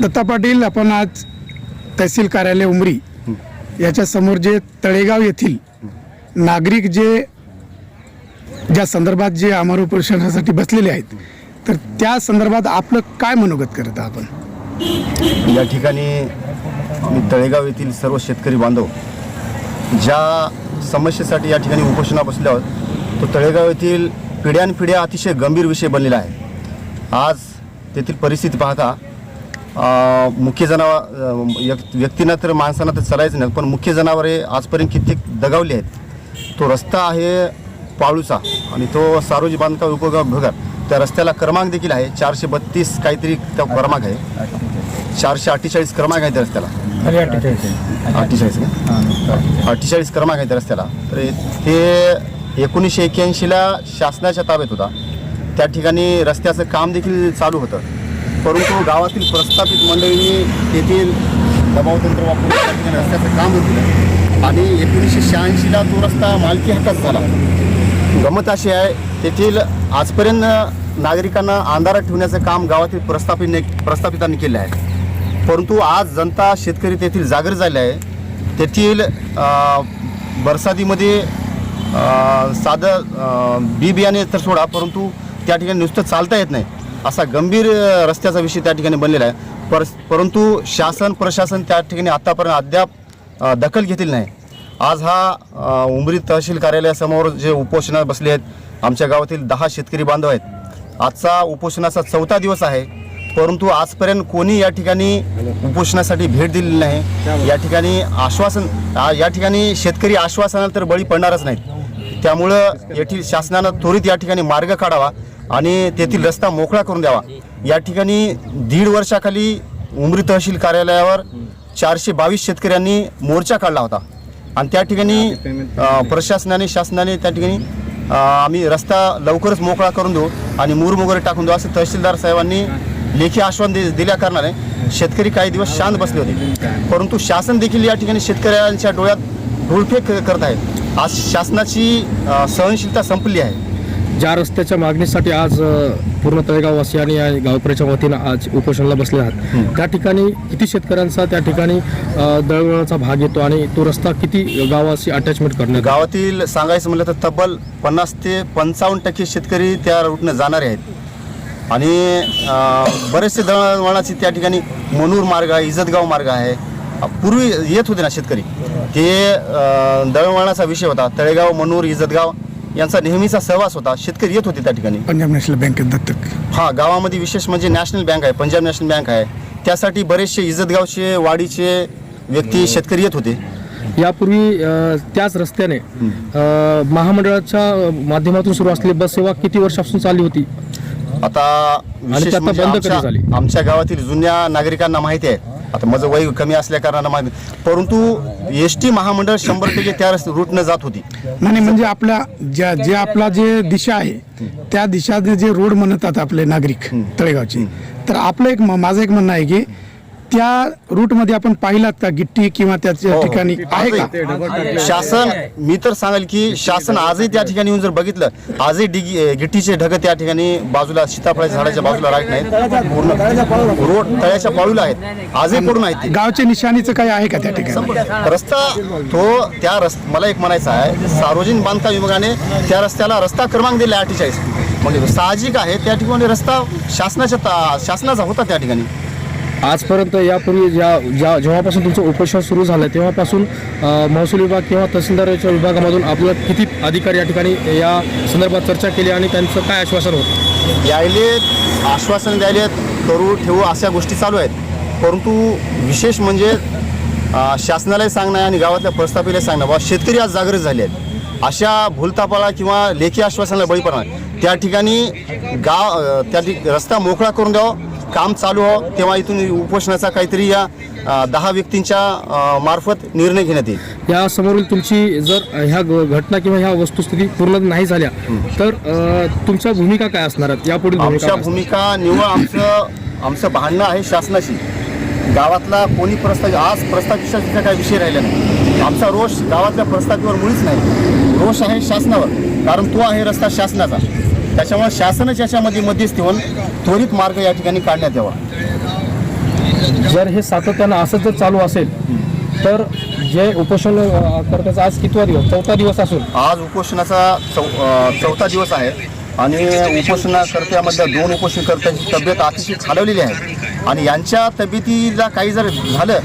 दत्ता पाटील आपण आज तहसील कार्यालय उमरी याच्यासमोर जे तळेगाव येथील नागरिक जे ज्या संदर्भात जे अमर उपोषणासाठी बसलेले आहेत तर त्या संदर्भात आपलं काय मनोगत करत आपण? या ठिकाणी मी तळेगाव येथील सर्व शेतकरी बांधव ज्या समस्येसाठी या ठिकाणी उपोषणा बसल्या आहोत तो तळेगाव येथील पिढ्यानपिढ्या अतिशय गंभीर विषय बनलेला आहे. आज तेथील परिस्थिती पाहता मुख्य जनावर व्यक्तींना तर माणसांना तर चालायचं नाही पण मुख्य जनावरे आजपर्यंत कित्येक दगावली आहेत. तो रस्ता आहे पाळूचा आणि तो सार्वजनिक बांधकाम उपगाव विभागात त्या रस्त्याला क्रमांक देखील आहे चारशे बत्तीस काहीतरी त्या क्रमांक आहे. चारशे अठ्ठेचाळीस क्रमांक आहे त्या रस्त्याला. अठ्ठेचाळीस. का? अठ्ठेचाळीस. क्रमांक आहे त्या रस्त्याला. तर ते एकोणीसशे एक्क्याऐंशीला शासनाच्या ताब्यात होता. त्या ठिकाणी रस्त्याचं काम देखील चालू होतं. परंतु गावातील प्रस्थापित मंडळींनी तेथील दबावतंत्र वापरून त्या ठिकाणी रस्त्याचं काम होतं आणि एकोणीसशे शहाऐंशीला तो रस्ता मालकी हक्कात झाला. गमत अशी आहे तेथील आजपर्यंत नागरिकांना अंधारात ठेवण्याचं काम गावातील प्रस्थापित प्रस्थापितांनी केलं आहे. परंतु आज जनता शेतकरी तेथील जागर झाले आहे. तेथील बरसातीमध्ये साधं बी बियाणे तर सोडा परंतु त्या ठिकाणी नुसतं चालता येत नाही. असा गंभीर रस्त्याचा विषय त्या ठिकाणी बनलेला आहे. पर परंतु शासन प्रशासन त्या ठिकाणी आत्तापर्यंत अद्याप दखल घेतली नाही. आज हा उमरी तहसील कार्यालयासमोर जे उपोषणात बसले आहेत आमच्या गावातील दहा शेतकरी बांधव आहेत. आजचा उपोषणाचा चौथा दिवस आहे परंतु आजपर्यंत कोणी या ठिकाणी उपोषणासाठी भेट दिलेली नाही. या ठिकाणी आश्वासन या ठिकाणी शेतकरी आश्वासनाला तर बळी पडणारच नाहीत. त्यामुळं येथील शासनानं त्वरित या ठिकाणी मार्ग काढावा. आणि तेथील रस्ता मोकळा करून द्यावा. या ठिकाणी दीड वर्षाखाली उमरी तहसील कार्यालयावर चारशे बावीस शेतकऱ्यांनी मोर्चा काढला होता. आणि त्या ठिकाणी प्रशासनाने शासनाने त्या ठिकाणी आम्ही रस्ता लवकरच मोकळा करून देऊ आणि मूर वगैरे टाकून देऊ असं तहसीलदार साहेबांनी लेखी आश्वासन दि दिल्या कारणाने शेतकरी काही दिवस शांत बसले होते. परंतु शासन देखील या ठिकाणी शेतकऱ्यांच्या डोळ्यात धुळफेक करत आहे. आज शासनाची सहनशीलता संपली आहे. ज्या रस्त्याच्या मागणीसाठी आज पूर्ण तळेगाववासियांनी आणि गावकऱ्याच्या वतीनं आज उपोषणाला बसले आहात. त्या ठिकाणी किती शेतकऱ्यांचा त्या ठिकाणी अ, दळणवळणाचा भाग येतो आणि तो रस्ता किती गावाशी अटॅचमेंट करण्यात गावातील सांगायचं म्हटलं तर तब्बल पन्नास ते पंचावन्न टक्के शेतकरी त्या रूटनं जाणारे आहेत. आणि बरेचसे दळणवळणाचे त्या ठिकाणी मनूर मार्ग आहे इजतगाव मार्ग आहे. पूर्वी येत होते ना शेतकरी. ते अं, दळणवळणाचा विषय होता. तळेगाव मनूर इजतगाव यांचा नेहमीचा सहवास होता. शेतकरी येत होते त्या ठिकाणी. पंजाब नॅशनल बँकेत दत्तक हा गावामध्ये विशेष म्हणजे नॅशनल बँक आहे पंजाब नॅशनल बँक आहे. त्यासाठी बरेचसे इजतगावचे वाडीचे व्यक्ती शेतकरी येत होते. यापूर्वी अ, त्याच रस्त्याने अ, महामंडळाच्या माध्यमातून सुरू असलेली बस सेवा किती वर्षापासून चालली होती? आता विशेष आता म्हणजे बंद कधी आमच्या- झाली? आमच्या गावातील जुन्या नागरिकांना माहिती आहे. आता माझं वय कमी असल्या कारणानं परंतु एस टी महामंडळ शंभर टक्के त्या रूटनं जात होती. नाही म्हणजे आपल्या ज्या जे आपला जे दिशा आहे त्या दिशा जे रोड म्हणतात आपले नागरिक तळेगावचे. तर आपलं एक माझं एक म्हणणं आहे की त्या रूटमध्ये आपण पाहिलात का गिट्टी किंवा त्याच्या हो, हो. ठिकाणी आहे का? शासन मी तर सांगेल की शासन आजही त्या ठिकाणी येऊन जर बघितलं आजही डिगी गिट्टीचे ढग त्या ठिकाणी बाजूला सीताफळाच्या झाडाच्या बाजूला राहत नाहीत. पूर्ण रोड तळ्याच्या पाळूला आहेत. आजही पडून आहेत ते. गावच्या निशाणीचं काही आहे का त्या ठिकाणी? रस्ता तो त्या रस मला एक म्हणायचं आहे सार्वजनिक बांधकाम विभागाने त्या रस्त्याला रस्ता क्रमांक दिला अठ्ठेचाळीस. म्हणजे साहजिक आहे त्या ठिकाणी रस्ता शासनाच्या शासनाचा होता त्या ठिकाणी. आजपर्यंत यापूर्वी ज्या ज्या जेव्हापासून तुमचं उपोषण सुरू झालं तेव्हापासून महसूल विभाग किंवा तहसीलदाराच्या विभागामधून आपल्याला किती अधिकारी या ठिकाणी या संदर्भात चर्चा केली आणि त्यांचं काय आश्वासन होतं? यायले आश्वासन द्यायलेत करू ठेवू अशा गोष्टी चालू आहेत. परंतु विशेष म्हणजे शासनालाही सांगणं आणि गावातल्या प्रस्थापितला सांगणं बाबा शेतकरी आज जागृत झाले आहेत अशा भूलतापाला किंवा लेखी आश्वासनाला बळी पडणार. त्या ठिकाणी गाव त्या ठिक रस्ता मोकळा करून द्यावा काम चालू हो तेव्हा इथून उपोषणाचा काहीतरी या दहा व्यक्तींच्या मार्फत निर्णय घेण्यात येईल. या समोरील तुमची जर ह्या घटना किंवा ह्या वस्तुस्थिती पूर्ण नाही झाल्या तर तुमच्या भूमिका काय असणार भूमिका आमच्या? भूमिका निव्वळ आमचं आमचं भांडणं आहे शासनाशी. गावातला कोणी प्रस्ताव आज प्रस्ताविताचा काही विषय राहिला नाही. आमचा रोष गावातल्या प्रस्ताविवर मुळीच नाही. रोष आहे शासनावर. कारण तो आहे रस्ता शासनाचा. त्याच्यामुळे शासनच याच्यामध्ये मध्यस्थी होऊन त्वरित मार्ग या ठिकाणी काढण्यात यावा. जर हे सातत्यानं असं जर चालू असेल तर जे उपोषण अ, करण्याचा आज कितवा दिवस? चौथा दिवस असून? आज उपोषणाचा चौ चौथा दिवस आहे. आणि उपोषणकर्त्यामधल्या दोन उपोषणकर्त्यांची तब्येत अतिशय खालवलेली आहे. आणि यांच्या तब्येतीला काही जर झालं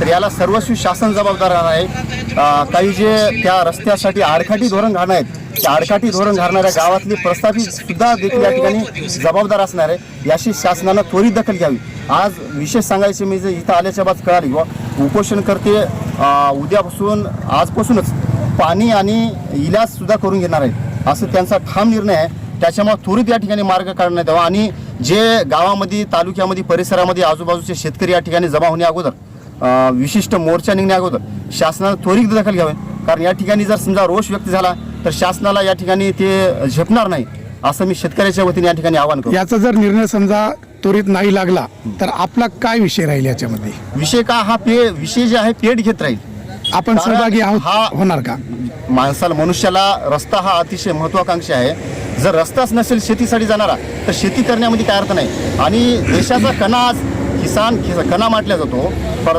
तर याला सर्वस्वी शासन जबाबदार राहणार आहे. काही जे त्या रस्त्यासाठी आडकाठी धोरण घालणार आहेत त्या आडकाठी धोरण घालणाऱ्या गावातली प्रस्थापित सुद्धा देखील या ठिकाणी जबाबदार असणार आहे. याची शासनानं त्वरित दखल घ्यावी. आज विशेष सांगायचे जे इथं आल्याच्या बाद कळाली बुवा उपोषणकर्ते करते उद्यापासून आजपासूनच पाणी आणि इलाज सुद्धा करून घेणार आहेत असं त्यांचा ठाम निर्णय आहे. त्याच्यामुळे त्वरित या ठिकाणी मार्ग काढण्यात यावा. आणि जे गावामध्ये तालुक्यामध्ये परिसरामध्ये आजूबाजूचे शेतकरी या ठिकाणी जमा होण्या अगोदर विशिष्ट मोर्चा निघण्या अगोदर शासनानं त्वरित दखल घ्यावी. कारण या ठिकाणी जर समजा रोष व्यक्त झाला तर शासनाला या ठिकाणी ते झेपणार नाही असं मी शेतकऱ्याच्या वतीने या ठिकाणी आवाहन करतो. याचा जर निर्णय समजा त्वरित नाही लागला तर आपला काय विषय राहील याच्यामध्ये? विषय का? हा पे विषय जे आहे पेट घेत राहील. आपण सहभागी आहोत हा- होणार का? माणसाला मनुष्याला रस्ता हा अतिशय महत्वाकांक्षी आहे. जर रस्ताच नसेल शेतीसाठी जाणारा तर शेती करण्यामध्ये काय अर्थ नाही. आणि देशाचा कणा आज किसान किस- कणा मानला जातो पर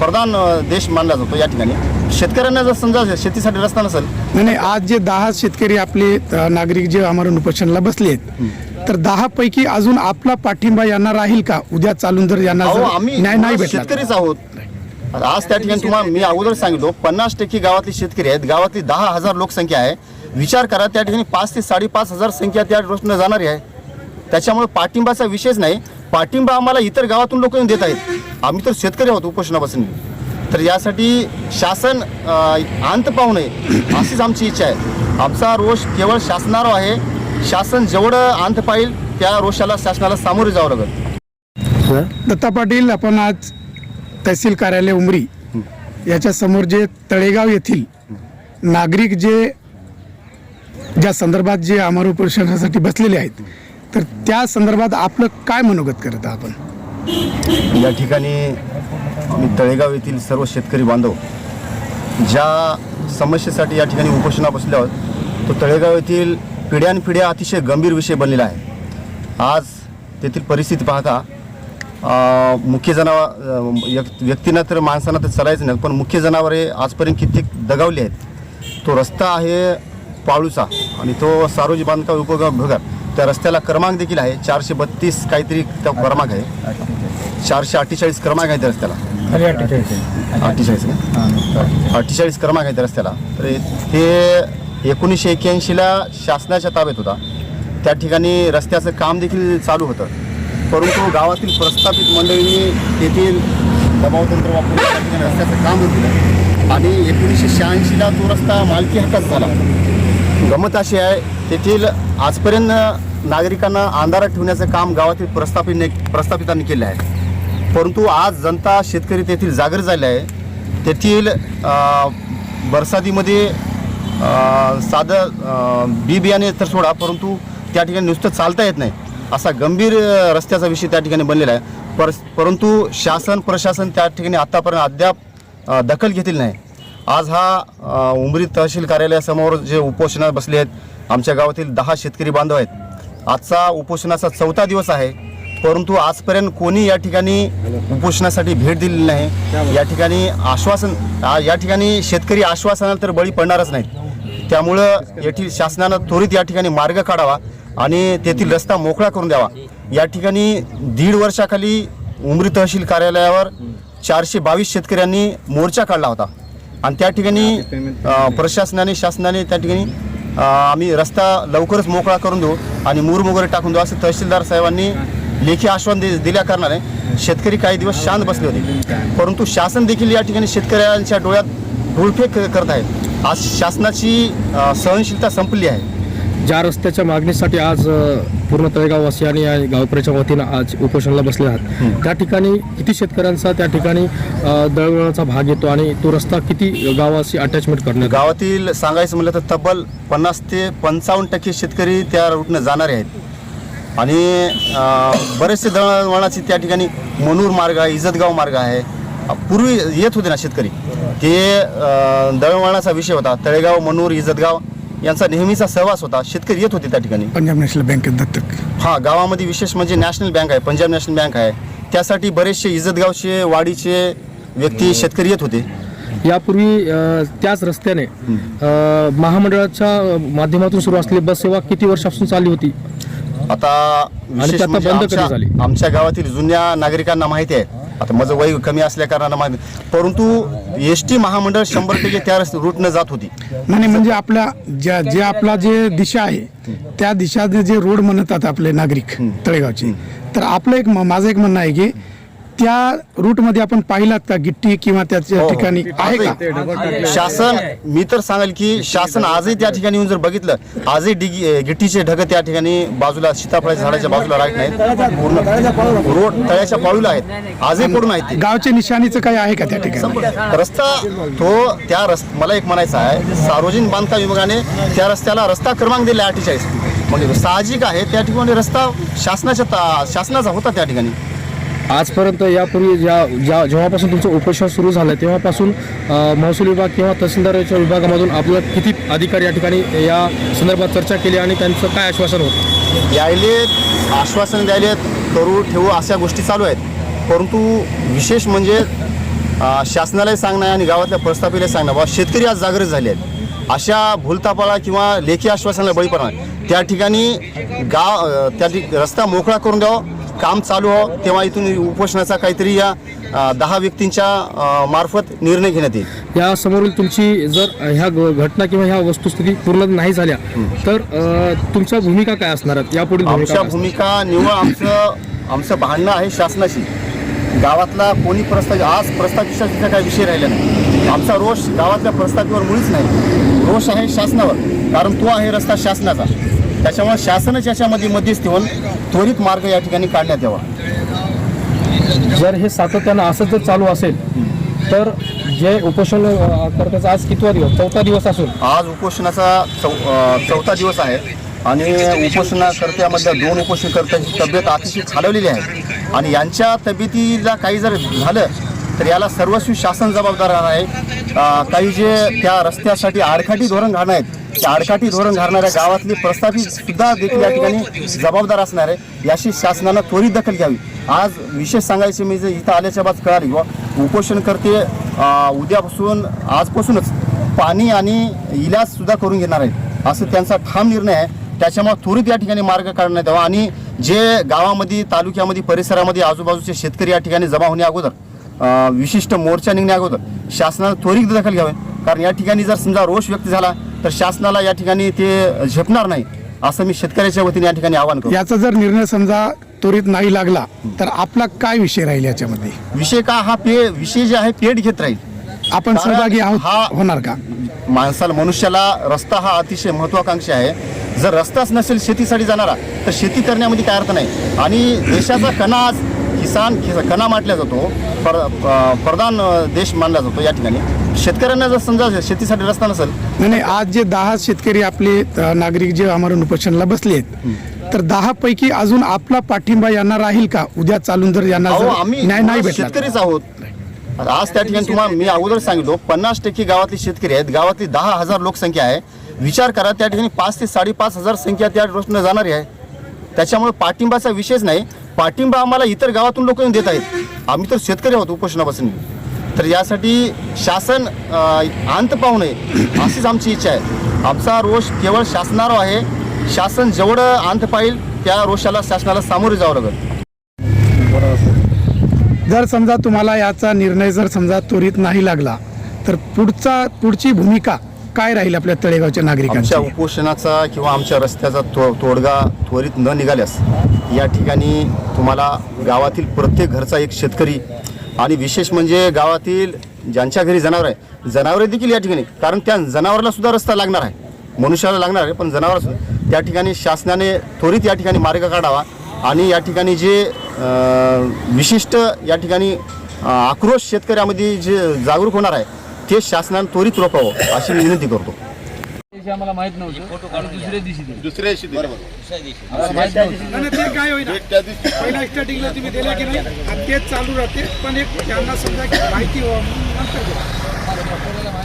प्रधान देश मानला जातो या ठिकाणी. शेतकऱ्यांना जर समजा शेतीसाठी रस्ता नसेल नाही नाही आज जे दहा शेतकरी आपले नागरिक जे आमरण उपोषणाला बसले आहेत तर दहा पैकी अजून आपला पाठिंबा यांना राहील का? उद्या चालून जर यांना आम्ही नाही? शेतकरीच आहोत. आज त्या ठिकाणी तुम्हाला मी अगोदर सांगितलो पन्नास टक्के गावातले शेतकरी आहेत गावातली दहा हजार लोकसंख्या आहे. विचार करा त्या ठिकाणी पाच ते साडेपाच हजार संख्या त्या रोजनं जाणारी आहे. त्याच्यामुळे पाठिंबाचा विषयच नाही. पाठिंबा आम्हाला इतर गावातून लोक येऊन देत आहेत. आम्ही तर शेतकरी आहोत उपोषणापासून. तर यासाठी शासन अंत पाहू नये अशीच आमची इच्छा आहे. आमचा रोष केवळ शासनावर आहे. शासन जेवढं अंत पाहिल त्या रोषाला शासनाला सामोरे जावं लागेल. दत्ता पाटील आपण आज तहसील कार्यालय उमरी याच्या समोर जे तळेगाव येथील नागरिक जे ज्या संदर्भात जे अमर उपोषणासाठी बसलेले आहेत तर त्या संदर्भात आपलं काय मनोगत करत आपण? या ठिकाणी मी तळेगाव येथील सर्व शेतकरी बांधव ज्या समस्येसाठी या ठिकाणी उपोषणा बसले आहोत तो तळेगाव येथील पिढ्यानपिढ्या अतिशय गंभीर विषय बनलेला आहे. आज तेथील परिस्थिती पाहता मुख्य जनावर व्यक्तींना तर माणसांना तर चालायचं नाही पण मुख्य जनावरे आजपर्यंत कित्येक दगावली आहेत. तो रस्ता आहे पाळूचा आणि तो सारोजी बांधकाम उपविभाग त्या रस्त्याला क्रमांक देखील आहे. चारशे बत्तीस काहीतरी त्या क्रमांक आहे. चारशे अठ्ठेचाळीस क्रमांक आहे त्या रस्त्याला. अठ्ठेचाळीस. का? अठ्ठेचाळीस क्रमांक आहे त्या रस्त्याला. तर ते एकोणीसशे एक्क्याऐंशीला शासनाच्या ताब्यात होता. त्या ठिकाणी रस्त्याचं काम देखील चालू होतं. परंतु गावातील प्रस्थापित मंडळींनी तेथील दबावतंत्र वापरून त्या ठिकाणी रस्त्याचं काम केलं आणि एकोणीसशे शहाऐंशीला तो रस्ता मालकी हक्कात झाला. गमत अशी आहे तेथील आजपर्यंत नागरिकांना अंधारात ठेवण्याचं काम गावातील प्रस्थापित प्रस्थापितांनी केलं आहे. परंतु आज जनता शेतकरी तेथील जागर झाले आहे. तेथील बरसातीमध्ये साधं बी बियाणे तर सोडा परंतु त्या ठिकाणी नुसतं चालता येत नाही असा गंभीर रस्त्याचा विषय त्या ठिकाणी बनलेला आहे. पर परंतु शासन प्रशासन त्या ठिकाणी आत्तापर्यंत अद्याप दखल घेतली नाही. आज हा उमरी तहसील कार्यालयासमोर जे उपोषणात बसले आहेत आमच्या गावातील दहा शेतकरी बांधव आहेत. आजचा उपोषणाचा चौथा दिवस आहे. परंतु आजपर्यंत कोणी या ठिकाणी उपोषणासाठी भेट दिलेली नाही. या ठिकाणी आश्वासन या ठिकाणी शेतकरी आश्वासनाला तर बळी पडणारच नाहीत. त्यामुळं येथील शासनानं त्वरित या ठिकाणी मार्ग काढावा आणि तेथील रस्ता मोकळा करून द्यावा. या ठिकाणी दीड वर्षाखाली उमरी तहसील कार्यालयावर चारशे बावीस शेतकऱ्यांनी मोर्चा काढला होता. आणि त्या ठिकाणी प्रशासनाने शासनाने त्या ठिकाणी आम्ही रस्ता लवकरच मोकळा करून देऊ आणि मूर वगैरे टाकून देऊ. असं तहसीलदार साहेबांनी लेखी आश्वासन दि दिल्या कारणाने शेतकरी काही दिवस शांत बसले होते. परंतु शासन देखील या ठिकाणी शेतकऱ्यांच्या डोळ्यात धुळफेक करत आहे. आज शासनाची सहनशीलता संपली आहे. ज्या रस्त्याच्या मागणीसाठी आज पूर्ण तळेगाववासी आणि या गावकऱ्याच्या वतीनं आज उपोषणाला बसले आहात. त्या ठिकाणी किती शेतकऱ्यांचा त्या ठिकाणी अ, दळणवळणाचा भाग येतो आणि तो रस्ता किती गावाशी अटॅचमेंट करण्यात गावातील सांगायचं म्हटलं तर तब्बल पन्नास ते पंचावन्न टक्के शेतकरी त्या रूटनं जाणारे आहेत. आणि बरेचसे दळणवळणाचे त्या ठिकाणी मनूर मार्ग आहे इजतगाव मार्ग आहे. पूर्वी येत होते ना शेतकरी. ते अं, दळणवळणाचा विषय होता. तळेगाव मनूर इजतगाव यांचा नेहमीचा सहवास होता. शेतकरी येत होते त्या ठिकाणी. पंजाब नॅशनल बँकेत दत्तक. हा गावामध्ये विशेष म्हणजे नॅशनल बँक आहे पंजाब नॅशनल बँक आहे. त्यासाठी बरेचसे इज्जतगावचे वाडीचे व्यक्ती शेतकरी येत होते. यापूर्वी अ, त्याच रस्त्याने अ, महामंडळाच्या माध्यमातून सुरू असलेली बस सेवा किती वर्षापासून चालली होती? आता ती विशेष आता म्हणजे बंद कधी आमच्या झाली? आमच्या गावातील जुन्या नागरिकांना माहिती आहे. आता माझं वय कमी असल्या कारणानं माहिती परंतु एस टी महामंडळ शंभर टक्के त्या रूटनं जात होती. नाही म्हणजे आपल्या ज्या जे आपला जे दिशा आहे त्या दिशाने जे रोड म्हणतात आपले नागरिक तळेगावचे. तर आपलं एक माझं एक म्हणणं आहे की त्या रूटमध्ये आपण पाहिलात का गिट्टी किंवा त्याच्या हो, हो. ठिकाणी आहे का? शासन मी तर सांगेल की शासन आजही त्या ठिकाणी येऊन जर बघितलं आजही डिगी गिट्टीचे ढग त्या ठिकाणी बाजूला सीताफळाच्या झाडाच्या बाजूला राहत नाहीत. पूर्ण रोड तळ्याच्या पाळूला आहेत. आजही पडून आहेत. गावच्या निशाणीचं काही आहे का त्या ठिकाणी? रस्ता तो त्या रस्त मला एक म्हणायचं आहे सार्वजनिक बांधकाम विभागाने त्या रस्त्याला रस्ता क्रमांक दिला अठ्ठेचाळीस. म्हणजे साहजिक आहे त्या ठिकाणी रस्ता शासनाच्या शासनाचा होता त्या ठिकाणी. आजपर्यंत यापूर्वी ज्या ज्या जेव्हापासून तुमचं उपोषण सुरू झालं तेव्हापासून महसूल विभाग किंवा तहसीलदाराच्या विभागामधून आपल्याला किती अधिकारी या ठिकाणी या संदर्भात चर्चा केली आणि त्यांचं काय आश्वासन होतं? यायलेत आश्वासन द्यायले करू ठेवू अशा गोष्टी चालू आहेत. परंतु विशेष म्हणजे शासनालाही सांगणं आणि गावातल्या प्रस्थापितही सांगणं बाबा शेतकरी आज जागृत झाले आहेत अशा भूलतापाळा किंवा लेखी आश्वासनाला बळी पडणार त्या ठिकाणी गाव त्या रस्ता मोकळा करून द्यावा. काम चालू हो तेव्हा इथून उपोषणाचा काहीतरी या दहा व्यक्तींच्या मार्फत निर्णय घेण्यात येईल. या समोरील तुमची जर ह्या घटना किंवा ह्या वस्तुस्थिती पूर्ण नाही झाल्या तर तुमच्या भूमिका काय असणार आहेत? यापुढील भूमिका आमच्या? भूमिका निव्वळ आमचं आमचं भांडणं आहे शासनाशी. गावातला कोणी प्रस्ताव आज प्रस्ताविताचा काही विषय राहिला नाही. आमचा रोष गावातल्या प्रस्ताविवर मुळीच नाही. रोष आहे शासनावर कारण तो आहे रस्ता शासनाचा. त्याच्यामुळे शासनच याच्यामध्ये मध्यस्थी होऊन त्वरित मार्ग या ठिकाणी काढण्यात यावा. जर हे सातत्यानं असंच जर चालू असेल तर जे उपोषण करण्याचा आज कितवा दिवस? चौथा दिवस असून आज उपोषणाचा चौ चौथा दिवस आहे. आणि उपोषणकर्त्यामधल्या दोन उपोषणकर्त्यांची तब्येत अतिशय खालवलेली आहे. आणि यांच्या तब्येतीला काही जर झालं तर याला सर्वस्वी शासन जबाबदार राहणार आहे. काही जे त्या रस्त्यासाठी आडकाठी धोरण घालणार आहेत आडकाठी धोरण घालणाऱ्या गावातली प्रस्थापित सुद्धा देखील या ठिकाणी जबाबदार असणार आहे. याची शासनानं त्वरित दखल घ्यावी. आज विशेष सांगायचे मी जे इथं आल्याच्या बाद कळाली किंवा उपोषण करते उद्यापासून आजपासूनच पाणी आणि इलाज सुद्धा करून घेणार आहेत. असं त्यांचा ठाम निर्णय आहे. त्याच्यामुळे त्वरित या ठिकाणी मार्ग काढण्यात यावा आणि जे गावामध्ये तालुक्यामध्ये परिसरामध्ये आजूबाजूचे शेतकरी या ठिकाणी जमा होण्या अगोदर विशिष्ट मोर्चा निघण्या अगोदर शासनानं त्वरित दखल घ्यावे. कारण या ठिकाणी जर समजा रोष व्यक्त झाला तर शासनाला या ठिकाणी ते झेपणार नाही असं मी शेतकऱ्याच्या वतीने या ठिकाणी आवाहन करतो. याचा जर निर्णय समजा त्वरित नाही लागला तर आपला काय विषय राहील याच्यामध्ये? विषय का? हा पे विषय जे आहे पेट घेत राहील. आपण कारण सहभागी आहोत हा- होणार का? माणसाला मनुष्याला रस्ता हा अतिशय महत्वाकांक्षी आहे. जर रस्ताच नसेल शेतीसाठी जाणारा तर शेती करण्यामध्ये काय अर्थ नाही. आणि देशाचा कणा आज किसान किस- कणा मानला जातो पर प्रधान देश मानला जातो या ठिकाणी. शेतकऱ्यांना जर समजा शेतीसाठी रस्ता नसेल नाही नाही आज जे दहा शेतकरी आपले अ, नागरिक जे आमरण उपोषणाला बसले आहेत तर दहा पैकी अजून आपला पाठिंबा यांना राहील का? उद्या चालून जर यांना अहो जर आम्ही न्याय नाही भेटला? शेतकरीच आहोत. आज त्या ठिकाणी तुम्हाला मी अगोदर सांगितलो पन्नास टक्के गावातले शेतकरी आहेत गावातली दहा हजार लोकसंख्या आहे. विचार करा त्या ठिकाणी पाच ते साडेपाच हजार संख्या त्या रोषनं जाणारी आहे. त्याच्यामुळे पाठिंबाचा विषयच नाही. पाठिंबा आम्हाला इतर गावातून लोक येऊन देत आहेत. आम्ही तर शेतकरी आहोत उपोषणापासून. तर यासाठी शासन अंत पाहू नये अशीच आमची इच्छा आहे. आमचा रोष केवळ शासनावर आहे. शासन जेवढं अंत पाहिल त्या रोषाला शासनाला सामोरे जावं लागेल. जर समजा तुम्हाला याचा निर्णय जर समजा त्वरित नाही लागला तर पुढचा पुढची भूमिका काय राहील आपल्या तळेगावच्या नागरिकांची? आमच्या उपोषणाचा किंवा आमच्या रस्त्याचा तो तोडगा त्वरित न निघाल्यास या ठिकाणी तुम्हाला गावातील प्रत्येक घरचा एक शेतकरी आणि विशेष म्हणजे गावातील ज्यांच्या घरी जनावर आहे जनावरे देखील या ठिकाणी कारण त्या जनावराला सुद्धा रस्ता लागणार आहे. मनुष्याला लागणार आहे पण जनावर त्या ठिकाणी शासनाने त्वरित या ठिकाणी मार्ग काढावा आणि या ठिकाणी जे विशिष्ट या ठिकाणी आक्रोश शेतकऱ्यामध्ये जे जागरूक होणार आहे ते शासनाने त्वरित रोखावं अशी विनंती करतो. दिवशी आम्हाला माहीत नव्हतं. आणि दुसऱ्या दिवशी दुसऱ्या दिवशी ते काय होईल भेट त्या दिवशी पहिल्या स्टार्टिंगला की नाही? आणि तेच चालू राहते. पण एक त्यांना समजा की माहिती व्हावं म्हणून